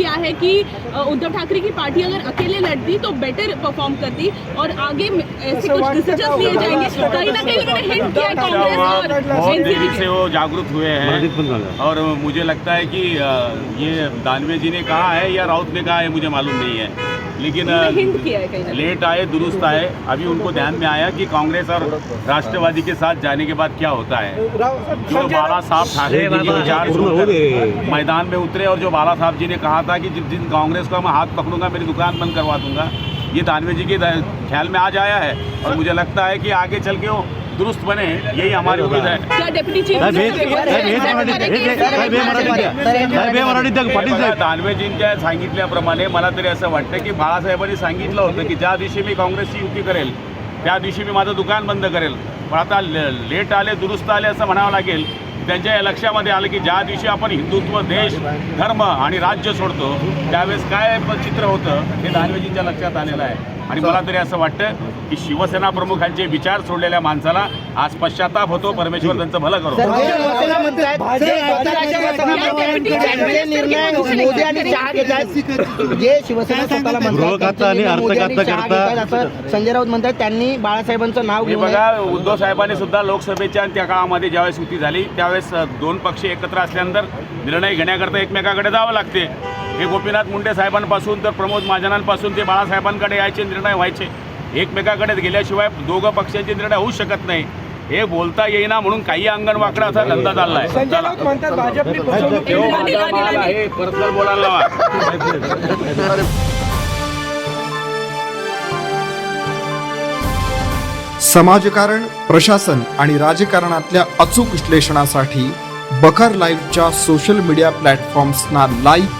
KIA है कि उद्धव ठाकरे की पार्टी अगर अकेले लड़ती तो बेटर परफॉर्म करती और आगे ऐसे कुछ डिसीज़न लिए जाएँगे। कहीं ना कहीं उन्होंने हिंट किया कांग्रेस और बहुत देरी से वो जागरूक हुए हैं। और मुझे लगता है कि ये दानवे जी ने कहा है या राउत ने कहा है मुझे मालूम नहीं है। लेकिन लेट आए दुरुस्त आए। अभी उनको ध्यान में आया कि कांग्रेस और राष्ट्रवादी के साथ जाने के बाद क्या होता है। जो बाला साहब ठाकरे जी के विचार मैदान में उतरे और जो बाला साहब जी ने कहा था कि जिस दिन कांग्रेस को मैं हाथ पकड़ूँगा मेरी दुकान बंद करवा दूँगा ये दानवे जी के ख्याल में आज आया है। और मुझे लगता है कि आगे चल के वो दुरुस्त बने यही हमारी उम्मीद है दानवेजींच्या सांगितल्याप्रमाणे मला तरी असं वाटतं की बाळासाहेबांनी सांगितलं होतं की ज्या दिवशी मी काँग्रेसची युती करेल त्या दिवशी मी माझं दुकान बंद करेल. पण आता ल- लेट आले दुरुस्त आले असं म्हणावं लागेल. त्यांच्या या लक्षामध्ये आलं की ज्या दिवशी आपण हिंदुत्व देश धर्म आणि राज्य सोडतो त्यावेळेस काय चित्र होतं हे दानवेजींच्या लक्षात आलेलं आहे. आणि मला तरी असं वाटतं की शिवसेना प्रमुखांचे विचार सोडलेल्या माणसाला आज पश्चाताप होतो परमेश्वर त्यांचं भलं जे शिवसेना स्वतःला म्हणतात, करता- संजय राऊत म्हणतात त्यांनी बाळासाहेबांचं नाव हे घेऊन बघा उद्धव साहेबांनी सुद्धा लोकसभेच्या त्या काळामध्ये ज्यावेळेस युती झाली त्यावेळेस दोन पक्ष एकत्र असल्यानंतर निर्णय घेण्याकरता एकमेकाकडे जावं लागते. हे गोपीनाथ मुंडे साहेबांपासून तर प्रमोद महाजनांपासून ते बाळासाहेबांकडे यायचे निर्णय व्हायचे. एकमेकाकडे गेल्याशिवाय दोघं पक्षांचे निर्णय होऊ शकत नाही. हे बोलता येईना म्हणून काही अंगण वाकडा असा धंदा चाललाय. हे पर्सनल बोलायला लावा. समाजकारण प्रशासन आणि राजकारणातल्या अचूक विश्लेषणासाठी बखर लाईव्हच्या सोशल मीडिया प्लॅटफॉर्म्सना लाईक